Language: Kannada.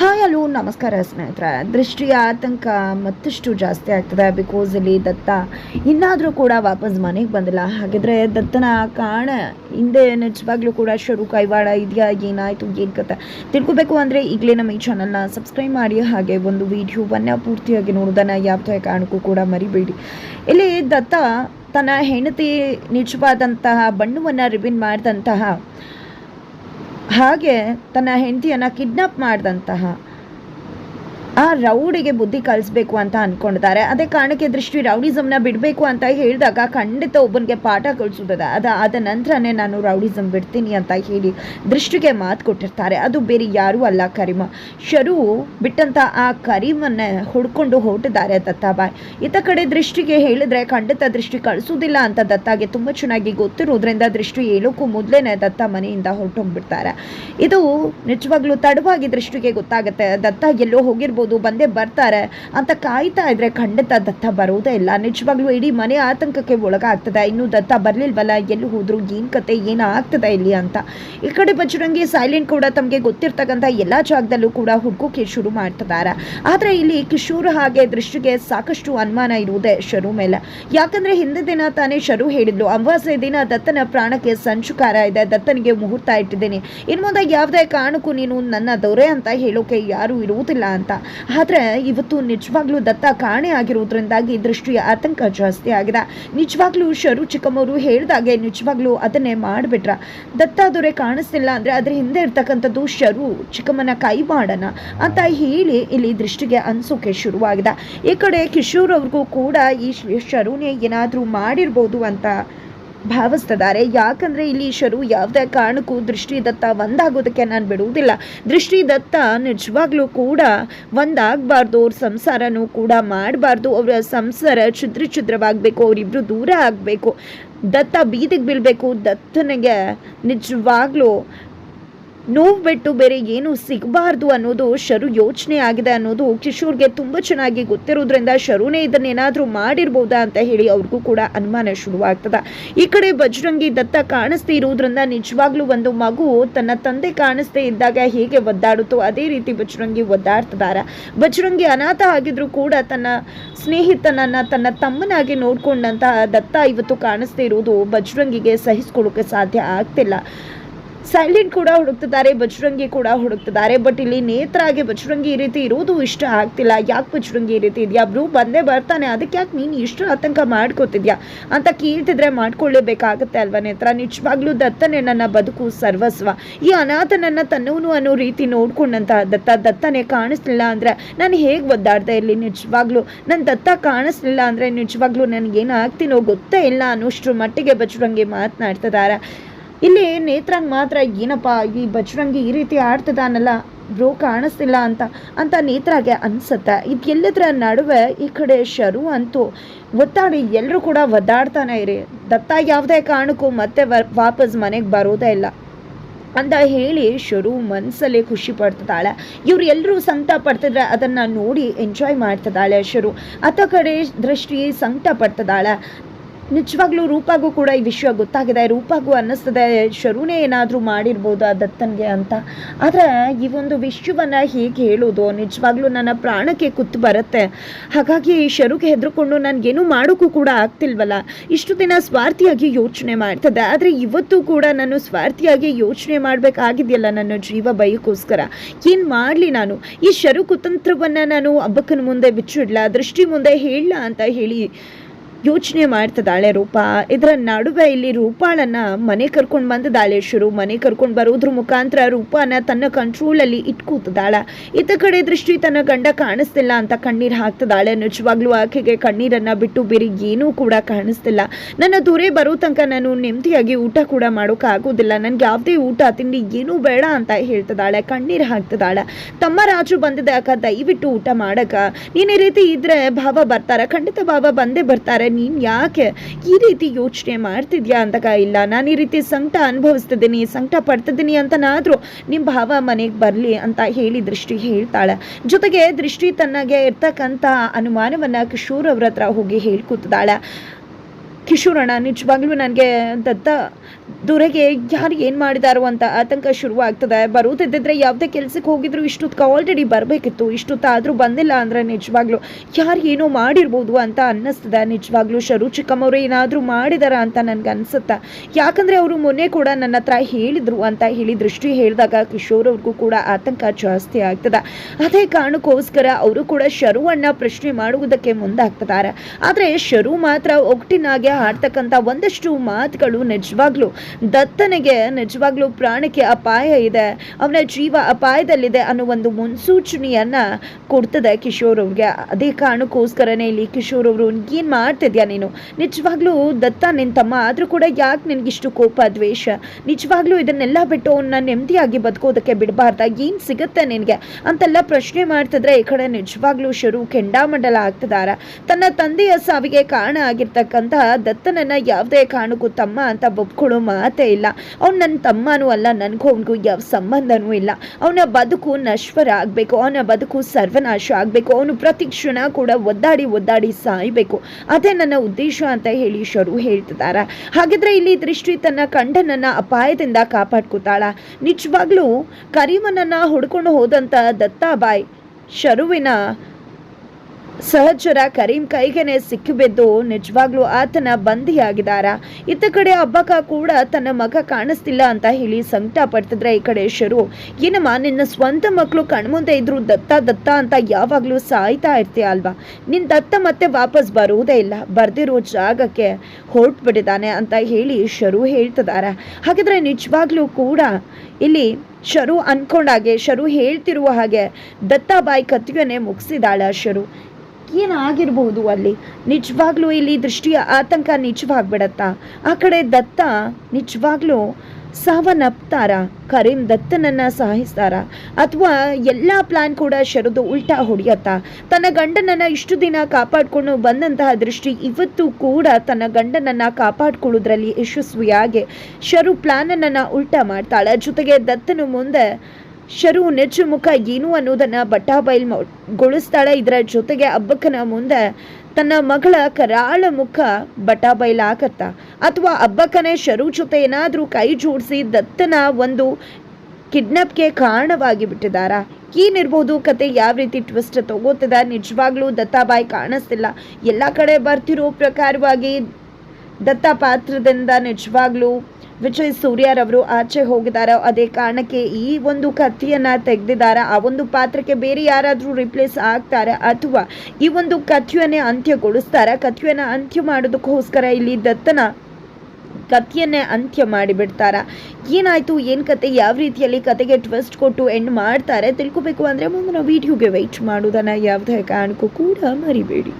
ಹಾಯ್ ಅಲೋ ನಮಸ್ಕಾರ ಸ್ನೇಹಿತರೆ. ದೃಷ್ಟಿಯ ಆತಂಕ ಮತ್ತಷ್ಟು ಜಾಸ್ತಿ ಆಗ್ತದೆ ಬಿಕಾಸ್ ಇಲ್ಲಿ ದತ್ತ ಇನ್ನಾದರೂ ಕೂಡ ವಾಪಸ್ ಮನೆಗೆ ಬಂದಿಲ್ಲ. ಹಾಗಿದ್ರೆ ದತ್ತನ ಕಾಣ ಹಿಂದೆ ನಿಜವಾಗ್ಲೂ ಕೂಡ ಶುರು ಕೈವಾಡ ಇದೆಯಾ, ಏನಾಯಿತು, ಏನು ಕತೆ ತಿಳ್ಕೊಬೇಕು ಅಂದರೆ ಈಗಲೇ ನಮ್ಮ ಈ ಚಾನಲ್ನ ಸಬ್ಸ್ಕ್ರೈಬ್ ಮಾಡಿ ಹಾಗೆ ಒಂದು ವಿಡಿಯೋವನ್ನು ಪೂರ್ತಿಯಾಗಿ ನೋಡೋದನ್ನು ಯಾವುದೇ ಕಾರಣಕ್ಕೂ ಕೂಡ ಮರಿಬೇಡಿ. ಇಲ್ಲಿ ದತ್ತ ತನ್ನ ಹೆಂಡತಿ ನಿಜವಾದಂತಹ ಬಣ್ಣವನ್ನು ರಿಬಿನ್ ಮಾಡಿದಂತಹ ಹಾಗೆ ತನ್ನ ಹೆಂಡತಿಯನ್ನು ಕಿಡ್ನಾಪ್ ಮಾಡಿದಂತಹ ಆ ರೌಡಿಗೆ ಬುದ್ಧಿ ಕಲಿಸ್ಬೇಕು ಅಂತ ಅಂದ್ಕೊಂಡಿದ್ದಾರೆ ಅದೇ ಕಾರಣಕ್ಕೆ ದೃಷ್ಟಿ ರೌಡಿಸಮ್ನ ಬಿಡಬೇಕು ಅಂತ ಹೇಳಿದಾಗ ಖಂಡಿತ ಒಬ್ಬನಿಗೆ ಪಾಠ ಕಲಿಸೋದಿದೆ ಅದು ಆದ ನಂತರನೇ ನಾನು ರೌಡಿಸಮ್ ಬಿಡ್ತೀನಿ ಅಂತ ಹೇಳಿ ದೃಷ್ಟಿಗೆ ಮಾತು ಕೊಟ್ಟಿರ್ತಾರೆ. ಅದು ಬೇರೆ ಯಾರೂ ಅಲ್ಲ ಕರಿಮ. ಶರು ಬಿಟ್ಟಂಥ ಆ ಕರಿಮನ್ನೇ ಹುಡ್ಕೊಂಡು ಹೊರಟಿದ್ದಾರೆ ದತ್ತಾಬಾಯ್. ಇತ ಕಡೆ ದೃಷ್ಟಿಗೆ ಹೇಳಿದ್ರೆ ಖಂಡಿತ ದೃಷ್ಟಿ ಕಳಿಸೋದಿಲ್ಲ ಅಂತ ದತ್ತಾಗೆ ತುಂಬ ಚೆನ್ನಾಗಿ ಗೊತ್ತಿರೋದ್ರಿಂದ ದೃಷ್ಟಿ ಹೇಳೋಕ್ಕೂ ಮೊದಲೇನೆ ದತ್ತ ಮನೆಯಿಂದ ಹೊರಟೋಗ್ಬಿಡ್ತಾರೆ. ಇದು ನಿಜವಾಗ್ಲೂ ತಡವಾಗಿ ದೃಷ್ಟಿಗೆ ಗೊತ್ತಾಗುತ್ತೆ. ದತ್ತ ಎಲ್ಲೋ ಹೋಗಿರ್ಬೋದು. ಬಂದೇ ಬರ್ತಾರೆ ಅಂತ ಕಾಯ್ತಾ ಇದ್ರೆ ಖಂಡಿತ ದತ್ತ ಬರೋದೇ ಇಲ್ಲ. ನಿಜವಾಗ್ಲೂ ಇಡೀ ಮನೆ ಆತಂಕಕ್ಕೆ ಒಳಗಾಗ್ತದೆ. ಇನ್ನೂ ದತ್ತ ಬರಲಿಲ್ವಲ್ಲ? ಎಲ್ಲಿ ಹೋದ್ರು ಏನ್ ಕತೆ, ಏನು ಆಗ್ತದೆ ಇಲ್ಲಿ ಅಂತ. ಈ ಕಡೆ ಬಜರಂಗಿ ಸೈಲೆಂಟ್ ಕೂಡ ತಮಗೆ ಗೊತ್ತಿರ್ತಕ್ಕಂಥ ಎಲ್ಲ ಜಾಗದಲ್ಲೂ ಕೂಡ ಹುಡುಕೋಕೆ ಶುರು ಮಾಡ್ತಿದ್ದಾರೆ. ಆದ್ರೆ ಇಲ್ಲಿ ಕಿಶೋರ್ ಹಾಗೆ ದೃಷ್ಟಿಗೆ ಸಾಕಷ್ಟು ಅನುಮಾನ ಇರುವುದೇ ಶರು ಮೇಲೆ. ಯಾಕಂದ್ರೆ ಹಿಂದೆ ದಿನ ತಾನೇ ಶರು ಹೇಳಿದ್ಲು. ಅಮಾವಾಸ್ಯ ದಿನ ದತ್ತನ ಪ್ರಾಣಕ್ಕೆ ಸಂಚುಕಾರ ಇದೆ. ದತ್ತನಿಗೆ ಮುಹೂರ್ತ ಇಟ್ಟಿದ್ದೀನಿ. ಇನ್ನು ಮುಂದೆ ಯಾವುದೇ ಕಾರಣಕ್ಕೂ ನೀನು ನನ್ನ ದೊರೆ ಅಂತ ಹೇಳೋಕೆ ಯಾರು ಇರುವುದಿಲ್ಲ ಅಂತ. ಆದರೆ ಇವತ್ತು ನಿಜವಾಗ್ಲೂ ದತ್ತ ಕಾಣೆ ಆಗಿರೋದ್ರಿಂದಾಗಿ ದೃಷ್ಟಿಯ ಆತಂಕ ಜಾಸ್ತಿ ಆಗಿದೆ. ನಿಜವಾಗ್ಲೂ ಶರು ಚಿಕ್ಕಮ್ಮವರು ಹೇಳಿದಾಗೆ ನಿಜವಾಗ್ಲೂ ಅದನ್ನೇ ಮಾಡಿಬಿಟ್ರ. ದತ್ತ ದೊರೆ ಕಾಣಿಸ್ತಿಲ್ಲ ಅಂದರೆ ಅದ್ರ ಹಿಂದೆ ಇರ್ತಕ್ಕಂಥದ್ದು ಶರು ಚಿಕ್ಕಮ್ಮನ ಕೈ ಮಾಡೋಣ ಅಂತ ಹೇಳಿ ಇಲ್ಲಿ ದೃಷ್ಟಿಗೆ ಅನಿಸೋಕೆ ಶುರುವಾಗಿದೆ. ಈ ಕಡೆ ಕಿಶೋರ್ ಅವ್ರಿಗೂ ಕೂಡ ಈ ಶರುನೇ ಏನಾದರೂ ಮಾಡಿರ್ಬೋದು ಅಂತ ಭಾವಿಸ್ತಿದ್ದಾರೆ. ಯಾಕಂದ್ರೆ ಇಲ್ಲಿ ಈಶ್ವರು ಯಾವುದೇ ಕಾರಣಕ್ಕೂ ದೃಷ್ಟಿದತ್ತ ಒಂದಾಗೋದಕ್ಕೆ ನಾನು ಬಿಡುವುದಿಲ್ಲ. ದೃಷ್ಟಿದತ್ತ ನಿಜವಾಗ್ಲೂ ಕೂಡ ಒಂದಾಗಬಾರ್ದು. ಅವ್ರ ಸಂಸಾರನೂ ಕೂಡ ಮಾಡಬಾರ್ದು. ಅವರ ಸಂಸಾರ ಛಿದ್ರ ಛಿದ್ರವಾಗಬೇಕು. ಅವರಿಬ್ರು ದೂರ ಆಗಬೇಕು. ದತ್ತ ಬೀದಿಗೆ ಬೀಳಬೇಕು. ದತ್ತನಿಗೆ ನಿಜವಾಗ್ಲೂ ನೋವು ಬಿಟ್ಟು ಬೇರೆ ಏನು ಸಿಗಬಾರ್ದು ಅನ್ನೋದು ಶರು ಯೋಚನೆ ಆಗಿದೆ ಅನ್ನೋದು ಕಿಶೋರ್ಗೆ ತುಂಬ ಚೆನ್ನಾಗಿ ಗೊತ್ತಿರೋದ್ರಿಂದ ಶರುನೇ ಇದನ್ನೇನಾದರೂ ಮಾಡಿರ್ಬೋದಾ ಅಂತ ಹೇಳಿ ಅವ್ರಿಗೂ ಕೂಡ ಅನುಮಾನ ಶುರುವಾಗ್ತದೆ. ಈ ಕಡೆ ಬಜರಂಗಿ ದತ್ತ ಕಾಣಿಸ್ದೇ ಇರೋದ್ರಿಂದ ನಿಜವಾಗ್ಲೂ ಒಂದು ಮಗು ತನ್ನ ತಂದೆ ಕಾಣಿಸ್ದೇ ಇದ್ದಾಗ ಹೇಗೆ ಒದ್ದಾಡುತ್ತೋ ಅದೇ ರೀತಿ ಬಜರಂಗಿ ಒದ್ದಾಡ್ತಿದ್ದಾರೆ ಬಜರಂಗಿ ಅನಾಥ ಆಗಿದ್ರೂ ಕೂಡ ತನ್ನ ಸ್ನೇಹಿತನನ್ನ ತನ್ನ ತಮ್ಮನಾಗಿ ನೋಡ್ಕೊಂಡಂತಹ ದತ್ತ ಇವತ್ತು ಕಾಣಿಸ್ದೇ ಇರೋದು ಬಜರಂಗಿಗೆ ಸಹಿಸ್ಕೊಳ್ಳೋಕೆ ಸಾಧ್ಯ ಆಗ್ತಿಲ್ಲ. ಸೈಲೆಂಟ್ ಕೂಡ ಹುಡುಕ್ತಿದ್ದಾರೆ, ಬಜರಂಗಿ ಕೂಡ ಹುಡುಕ್ತಿದ್ದಾರೆ, ಬಟ್ ಇಲ್ಲಿ ನೇತ್ರಾಗೆ ಬಜರಂಗಿ ಈ ರೀತಿ ಇರೋದು ಇಷ್ಟ ಆಗ್ತಿಲ್ಲ. ಯಾಕೆ ಬಜರಂಗಿ ಈ ರೀತಿ ಇದೆಯಾ? ಬ್ರೂ ಬಂದೇ ಬರ್ತಾನೆ. ಅದಕ್ಕೆ ಯಾಕೆ ನೀನು ಇಷ್ಟು ಆತಂಕ ಮಾಡ್ಕೋತಿದ್ಯಾ? ಅಂತ ಕೇಳ್ತಿದ್ರೆ ಮಾಡ್ಕೊಳ್ಳೇಬೇಕಾಗತ್ತೆ ಅಲ್ವಾ ನೇತ್ರ? ನಿಜವಾಗ್ಲೂ ದತ್ತನೇ ನನ್ನ ಬದುಕು ಸರ್ವಸ್ವ. ಈ ಅನಾಥನನ್ನ ತನ್ನವನು ಅನ್ನೋ ರೀತಿ ನೋಡ್ಕೊಂಡಂತ ದತ್ತ, ದತ್ತನೇ ಕಾಣಿಸ್ಲಿಲ್ಲ ಅಂದ್ರೆ ನಾನು ಹೇಗೆ ಒದ್ದಾಡ್ದೆ ಇಲ್ಲಿ? ನಿಜವಾಗ್ಲೂ ನನ್ನ ದತ್ತ ಕಾಣಿಸ್ಲಿಲ್ಲ ಅಂದ್ರೆ ನಿಜವಾಗ್ಲೂ ನನಗೇನು ಆಗ್ತೀನೋ ಗೊತ್ತೇ ಇಲ್ಲ ಅನ್ನೋಷ್ಟ್ರ ಮಟ್ಟಿಗೆ ಬಜರಂಗಿ ಮಾತನಾಡ್ತಿದ್ದಾರೆ ಇಲ್ಲಿ ನೇತ್ರಂಗ್ ಮಾತ್ರ ಏನಪ್ಪ, ಈ ಬಜರಂಗಿ ಈ ರೀತಿ ಆಡ್ತಿದ್ದಾನಲ್ಲ ಬ್ರೋ ಕಾಣಿಸ್ತಿಲ್ಲ ಅಂತ ಅಂತ ನೇತ್ರಾಗೆ ಅನ್ಸುತ್ತೆ. ಇದೆಲ್ಲದರ ನಡುವೆ ಈ ಕಡೆ ಶರು ಅಂತೂ ಒತ್ತಾಡಿ ಎಲ್ಲರೂ ಕೂಡ ಒದ್ದಾಡ್ತಾನೆ ಇರಿ. ದತ್ತ ಯಾವುದೇ ಕಾರಣಕ್ಕೂ ಮತ್ತೆ ವಾಪಸ್ ಮನೆಗೆ ಬರೋದೇ ಇಲ್ಲ. ಅಂತ ಹೇಳಿ ಶರು ಮನಸ್ಸಲ್ಲೇ ಖುಷಿ ಪಡ್ತಿದ್ದಾಳೆ. ಇವ್ರು ಎಲ್ಲರೂ ಸಂಕಟ ಪಡ್ತಿದ್ರೆ ಅದನ್ನು ನೋಡಿ ಎಂಜಾಯ್ ಮಾಡ್ತಿದ್ದಾಳೆ ಶರು. ಅತ್ತ ಕಡೆ ದೃಷ್ಟಿ ಸಂಕಟ ಪಡ್ತಿದ್ದಾಳೆ. ನಿಜವಾಗ್ಲೂ ರೂಪಾಗೂ ಕೂಡ ಈ ವಿಷಯ ಗೊತ್ತಾಗಿದೆ. ರೂಪಾಗೂ ಅನ್ನಿಸ್ತದೆ. ಶರುನೇ ಏನಾದರೂ ಮಾಡಿರ್ಬೋದು ಆ ದತ್ತನಿಗೆ ಅಂತ. ಆದರೆ ಈ ಒಂದು ವಿಷಯವನ್ನು ಹೇಗೆ ಹೇಳೋದು ನಿಜವಾಗ್ಲೂ ನನ್ನ ಪ್ರಾಣಕ್ಕೆ ಕುತ್ತು ಬರುತ್ತೆ. ಹಾಗಾಗಿ ಶರುಗೆ ಹೆದರ್ಕೊಂಡು ನನಗೇನು ಮಾಡೋಕ್ಕೂ ಕೂಡ ಆಗ್ತಿಲ್ವಲ್ಲ. ಇಷ್ಟು ದಿನ ಸ್ವಾರ್ಥಿಯಾಗಿ ಯೋಚನೆ ಮಾಡ್ತದೆ. ಆದರೆ ಇವತ್ತು ಕೂಡ ನಾನು ಸ್ವಾರ್ಥಿಯಾಗಿ ಯೋಚನೆ ಮಾಡಬೇಕಾಗಿದೆಯಲ್ಲ ನನ್ನ ಜೀವ ಬೈಕೋಸ್ಕರ. ಏನು ಮಾಡಲಿ ನಾನು? ಈ ಶರು ಕುತಂತ್ರವನ್ನು ನಾನು ಹಬ್ಬಕ್ಕನ ಮುಂದೆ ಬಿಚ್ಚಿಡ್ಲ? ದೃಷ್ಟಿ ಮುಂದೆ ಹೇಳಲ್ಲ ಅಂತ ಹೇಳಿ ಯೋಚನೆ ಮಾಡ್ತಿದ್ದಾಳೆ ರೂಪಾ. ಇದರ ನಡುವೆ ಇಲ್ಲಿ ರೂಪಾಳನ್ನ ಮನೆ ಕರ್ಕೊಂಡು ಬಂದಿದ್ದಾಳೆ ಶುರು. ಮನೆ ಕರ್ಕೊಂಡು ಬರೋದ್ರ ಮುಖಾಂತರ ರೂಪಾನ ತನ್ನ ಕಂಟ್ರೋಲಲ್ಲಿ ಇಟ್ಕೂತದಾಳ ಇತ್ತ ಕಡೆ ದೃಷ್ಟಿ ತನ್ನ ಗಂಡ ಕಾಣಿಸ್ತಿಲ್ಲ ಅಂತ ಕಣ್ಣೀರು ಹಾಕ್ತದಾಳೆ ನಿಜವಾಗ್ಲೂ ಆಕೆಗೆ ಕಣ್ಣೀರನ್ನ ಬಿಟ್ಟು ಬೇರೆ ಏನೂ ಕೂಡ ಕಾಣಿಸ್ತಿಲ್ಲ. ನನ್ನ ದೂರೇ ಬರೋ ತನಕ ನಾನು ನೆಮ್ಮದಿಯಾಗಿ ಊಟ ಕೂಡ ಮಾಡೋಕ್ಕಾಗೋದಿಲ್ಲ ನನಗೆ ಯಾವುದೇ ಊಟ, ತಿಂಡಿ ಏನೂ ಬೇಡ ಅಂತ ಹೇಳ್ತದಾಳೆ ಕಣ್ಣೀರು ಹಾಕ್ತಿದ್ದಾಳೆ. ತಮ್ಮ ರಾಜು ಬಂದಿದೆ ಅಕ್ಕ ದಯವಿಟ್ಟು ಊಟ ಮಾಡಕ. ನೀನೇ ರೀತಿ ಇದ್ರೆ ಭಾವ ಬರ್ತಾರೆ. ಖಂಡಿತ ಭಾವ ಬಂದೇ ಬರ್ತಾರೆ. ನೀನು ಯಾಕೆ ಈ ರೀತಿ ಯೋಚನೆ ಮಾಡ್ತಿದ್ಯಾ ಅಂತಕ ಇಲ್ಲ ನಾನು ಈ ರೀತಿ ಸಂಕಟ ಅನುಭವಿಸ್ತಿದ್ದೀನಿ, ಸಂಕಟ ಪಡ್ತಿದ್ದೀನಿ ಅಂತನಾದರೂ ನಿಮ್ಮ ಭಾವ ಮನೆಗೆ ಬರಲಿ ಅಂತ ಹೇಳಿ ದೃಷ್ಟಿ ಹೇಳ್ತಾಳೆ. ಜೊತೆಗೆ ದೃಷ್ಟಿ ತನ್ನಗೆ ಇರ್ತಕ್ಕಂಥ ಅನುಮಾನವನ್ನು ಕಿಶೋರ್ ಅವ್ರ ಹತ್ರ ಹೋಗಿ ಹೇಳ್ಕೊತಿದ್ದಾಳೆ. ಕಿಶೋರಣ್ಣ ನಿಜವಾಗ್ಲೂ ನನಗೆ ದತ್ತ ದೊರೆಗೆ ಯಾರು ಏನು ಮಾಡಿದಾರೋ ಅಂತ ಆತಂಕ ಶುರುವಾಗ್ತದೆ. ಬರುತ್ತಿದ್ದಿದ್ರೆ ಯಾವುದೇ ಕೆಲಸಕ್ಕೆ ಹೋಗಿದ್ರು ಇಷ್ಟೊತ್ತಕ್ಕೆ ಆಲ್ರೆಡಿ ಬರಬೇಕಿತ್ತು. ಇಷ್ಟೊತ್ತಾದರೂ ಬಂದಿಲ್ಲ ಅಂದರೆ ನಿಜವಾಗ್ಲೂ ಯಾರು ಏನೋ ಮಾಡಿರ್ಬೋದು ಅಂತ ಅನ್ನಿಸ್ತದೆ. ನಿಜವಾಗ್ಲೂ ಶರು ಚಿಕ್ಕಮ್ಮವ್ರು ಏನಾದರೂ ಮಾಡಿದಾರ ಅಂತ ನನಗೆ ಅನಿಸುತ್ತೆ. ಯಾಕಂದರೆ ಅವರು ಮೊನ್ನೆ ಕೂಡ ನನ್ನ ಹತ್ರ ಹೇಳಿದರು ಅಂತ ಹೇಳಿ ದೃಷ್ಟಿ ಹೇಳಿದಾಗ ಕಿಶೋರ್ ಅವ್ರಿಗೂ ಕೂಡ ಆತಂಕ ಜಾಸ್ತಿ ಆಗ್ತದೆ. ಅದೇ ಕಾರಣಕ್ಕೋಸ್ಕರ ಅವರು ಕೂಡ ಶರುವನ್ನ ಪ್ರಶ್ನೆ ಮಾಡುವುದಕ್ಕೆ ಮುಂದಾಗ್ತಿದ್ದಾರೆ. ಆದರೆ ಶರು ಮಾತ್ರ ಒಗ್ಟಿನಾಗೆ ಆಡ್ತಕ್ಕಂಥ ಒಂದಷ್ಟು ಮಾತುಗಳು ನಿಜವಾಗ್ಲೂ ದತ್ತನಿಗೆ ನಿಜವಾಗ್ಲೂ ಪ್ರಾಣಕ್ಕೆ ಅಪಾಯ ಇದೆ. ಅವನ ಜೀವ ಅಪಾಯದಲ್ಲಿದೆ ಅನ್ನೋ ಒಂದು ಮುನ್ಸೂಚನೆಯನ್ನ ಕೊಡ್ತದೆ ಕಿಶೋರ್ ಅದೇ ಕಾರಣಕ್ಕೋಸ್ಕರನೇ ಇಲ್ಲಿ ಕಿಶೋರ್ ಅವರು ಏನು ಮಾಡ್ತಿದ್ಯಾ ನೀನು? ನಿಜವಾಗ್ಲೂ ದತ್ತ ನಿನ್ನ ತಮ್ಮ ಆದರೂ ಕೂಡ ಯಾಕೆ ನಿನಗಿಷ್ಟು ಕೋಪ, ದ್ವೇಷ? ನಿಜವಾಗ್ಲೂ ಇದನ್ನೆಲ್ಲ ಬಿಟ್ಟು ಅವನ್ನ ನೆಮ್ಮದಿಯಾಗಿ ಬದುಕೋದಕ್ಕೆ ಬಿಡಬಾರ್ದ? ಏನು ಸಿಗುತ್ತೆ ನಿನಗೆ? ಅಂತೆಲ್ಲ ಪ್ರಶ್ನೆ ಮಾಡ್ತಿದ್ರೆ ಈ ಕಡೆ ನಿಜವಾಗ್ಲೂ ಶರು ಕೆಂಡಾಮಂಡಲ ಆಗ್ತಿದಾರ? ತನ್ನ ತಂದೆಯ ಸಾವಿಗೆ ಕಾರಣ ಆಗಿರ್ತಕ್ಕಂತಹ ದತ್ತನನ್ನ ಯಾವುದೇ ಕಾರಣಕ್ಕೂ ತಮ್ಮ ಅಂತ ಒಪ್ಕೊಳ್ಳೋ ಮಾತೇ ಇಲ್ಲ. ಅವ್ನು ನನ್ನ ತಮ್ಮನೂ ಅಲ್ಲ, ನನಗೂ ಅವನಿಗೂ ಯಾವ ಸಂಬಂಧನೂ ಇಲ್ಲ. ಅವನ ಬದುಕು ನಶ್ವರ ಆಗಬೇಕು, ಅವನ ಬದುಕು ಸರ್ವನಾಶ ಆಗಬೇಕು, ಅವನು ಪ್ರತಿ ಕ್ಷಣ ಕೂಡ ಒದ್ದಾಡಿ ಒದ್ದಾಡಿ ಸಾಯಬೇಕು. ಅದೇ ನನ್ನ ಉದ್ದೇಶ ಅಂತ ಹೇಳಿ ಶರು ಹೇಳ್ತಿದ್ದಾರೆ ಹಾಗಿದ್ರೆ ಇಲ್ಲಿ ದೃಷ್ಟಿ ತನ್ನ ಕಂಡನನ್ನ ಅಪಾಯದಿಂದ ಕಾಪಾಡ್ಕೊತಾಳ. ನಿಜವಾಗ್ಲೂ ಕರಿಮನನ್ನ ಹುಡ್ಕೊಂಡು ಹೋದಂತ ದತ್ತಾಬಾಯ್ ಶರುವಿನ ಸಹಚರ ಕರೀಂ ಕೈಗೆನೆ ಸಿಕ್ಕಿಬಿದ್ದು ನಿಜವಾಗ್ಲೂ ಆತನ ಬಂಧಿಯಾಗಿದ್ದಾರ? ಇತ್ತ ಕಡೆ ಅಬ್ಬಕ್ಕ ಕೂಡ ತನ್ನ ಮಗ ಕಾಣಿಸ್ತಿಲ್ಲ ಅಂತ ಹೇಳಿ ಸಂಕಟ ಪಡ್ತಿದ್ರೆ ಈ ಕಡೆ ಶರು. ಏನಮ್ಮ, ನಿನ್ನ ಸ್ವಂತ ಮಕ್ಕಳು ಕಣ್ಮುಂದೆ ಇದ್ರು ದತ್ತ ದತ್ತ ಅಂತ ಯಾವಾಗಲೂ ಸಾಯ್ತಾ ಇರ್ತೀಯ ಅಲ್ವಾ? ನಿನ್ ದತ್ತ ಮತ್ತೆ ವಾಪಸ್ ಬರುವುದೇ ಇಲ್ಲ. ಬರ್ದಿರೋ ಜಾಗಕ್ಕೆ ಹೊರಟ್ಬಿಟ್ಟಿದ್ದಾನೆ ಅಂತ ಹೇಳಿ ಶರು ಹೇಳ್ತಿದ್ದಾರೆ ಹಾಗಿದ್ರೆ ನಿಜವಾಗ್ಲೂ ಕೂಡ ಇಲ್ಲಿ ಶರು ಅನ್ಕೊಂಡಾಗೆ, ಶರು ಹೇಳ್ತಿರುವ ಹಾಗೆ ದತ್ತಾಬಾಯಿ ಕತ್ತಿಗೆನೆ ಮುಗಿಸಿದಾಳ ಶರು. ಏನಾಗಿರ್ಬೋದು ಅಲ್ಲಿ. ನಿಜವಾಗ್ಲೂ ಇಲ್ಲಿ ದೃಷ್ಟಿಯ ಆತಂಕ ನಿಜವಾಗ್ಬಿಡತ್ತಾ? ಆ ಕಡೆ ದತ್ತ ನಿಜವಾಗ್ಲೂ ಸಾವನ್ನಪ್ತಾರ? ಕರೀಂ ದತ್ತನನ್ನ ಸಾಯಿಸ್ತಾರ? ಅಥವಾ ಎಲ್ಲ ಪ್ಲಾನ್ ಕೂಡ ಶರದು ಉಲ್ಟಾ ಹೊಡೆಯತ್ತಾ? ತನ್ನ ಗಂಡನನ್ನ ಇಷ್ಟು ದಿನ ಕಾಪಾಡ್ಕೊಂಡು ಬಂದಂತಹ ದೃಷ್ಟಿ ಇವತ್ತು ಕೂಡ ತನ್ನ ಗಂಡನನ್ನ ಕಾಪಾಡ್ಕೊಳ್ಳೋದ್ರಲ್ಲಿ ಯಶಸ್ವಿಯಾಗಿ ಶರು ಪ್ಲಾನನ್ನ ಉಲ್ಟಾ ಮಾಡ್ತಾಳ. ಜೊತೆಗೆ ದತ್ತನು ಮುಂದೆ ಶರು ನೆಚ್ಚು ಮುಖ ಏನು ಅನ್ನೋದನ್ನ ಬಟ್ಟಾಬೈಲ್ ಗೊಳಿಸ್ತಾಳೆ. ಇದರ ಜೊತೆಗೆ ಅಬ್ಬಕ್ಕನ ಮುಂದೆ ತನ್ನ ಮಗಳ ಕರಾಳ ಮುಖ ಬಟಾಬೈಲ್ ಆಗತ್ತ ಅಥವಾ ಅಬ್ಬಕ್ಕನೇ ಶರು ಜೊತೆ ಏನಾದರೂ ಕೈ ಜೋಡಿಸಿ ದತ್ತನ ಒಂದು ಕಿಡ್ನಾಪ್ಗೆ ಕಾರಣವಾಗಿ ಬಿಟ್ಟಿದ್ದಾರ. ಏನಿರ್ಬೋದು, ಕತೆ ಯಾವ ರೀತಿ ಟ್ವಿಸ್ಟ್ ತಗೋತದ ನಿಜವಾಗ್ಲೂ ದತ್ತಾಬಾಯಿ ಕಾಣಿಸ್ತಿಲ್ಲ. ಎಲ್ಲ ಕಡೆ ಬರ್ತಿರೋ ಪ್ರಕಾರವಾಗಿ ದತ್ತ ಪಾತ್ರದಿಂದ ನಿಜವಾಗ್ಲೂ ವಿಜಯ್ ಸೂರ್ಯರವರು ಆಚೆ ಹೋಗಿದ್ದಾರೆ. ಅದೇ ಕಾರಣಕ್ಕೆ ಈ ಒಂದು ಕಥೆಯನ್ನು ತೆಗೆದಿದ್ದಾರೆ. ಆ ಒಂದು ಪಾತ್ರಕ್ಕೆ ಬೇರೆ ಯಾರಾದರೂ ರಿಪ್ಲೇಸ್ ಆಗ್ತಾರೆ ಅಥವಾ ಈ ಒಂದು ಕಥೆಯನ್ನೇ ಅಂತ್ಯಗೊಳಿಸ್ತಾರೆ. ಕಥೆಯನ್ನು ಅಂತ್ಯ ಮಾಡೋದಕ್ಕೋಸ್ಕರ ಇಲ್ಲಿ ದತ್ತನ ಕಥೆಯನ್ನೇ ಅಂತ್ಯ ಮಾಡಿಬಿಡ್ತಾರ. ಏನಾಯಿತು? ಏನು ಕತೆ? ಯಾವ ರೀತಿಯಲ್ಲಿ ಕತೆಗೆ ಟ್ವಿಸ್ಟ್ ಕೊಟ್ಟು ಎಂಡ್ ಮಾಡ್ತಾರೆ? ತಿಳ್ಕೊಬೇಕು ಅಂದರೆ ಮುಂದಿನ ವೀಡಿಯೋಗೆ ವೆಯ್ಟ್ ಮಾಡೋದನ್ನು ಯಾವುದೇ ಕಾರಣಕ್ಕೂ ಕೂಡ ಮರಿಬೇಡಿ.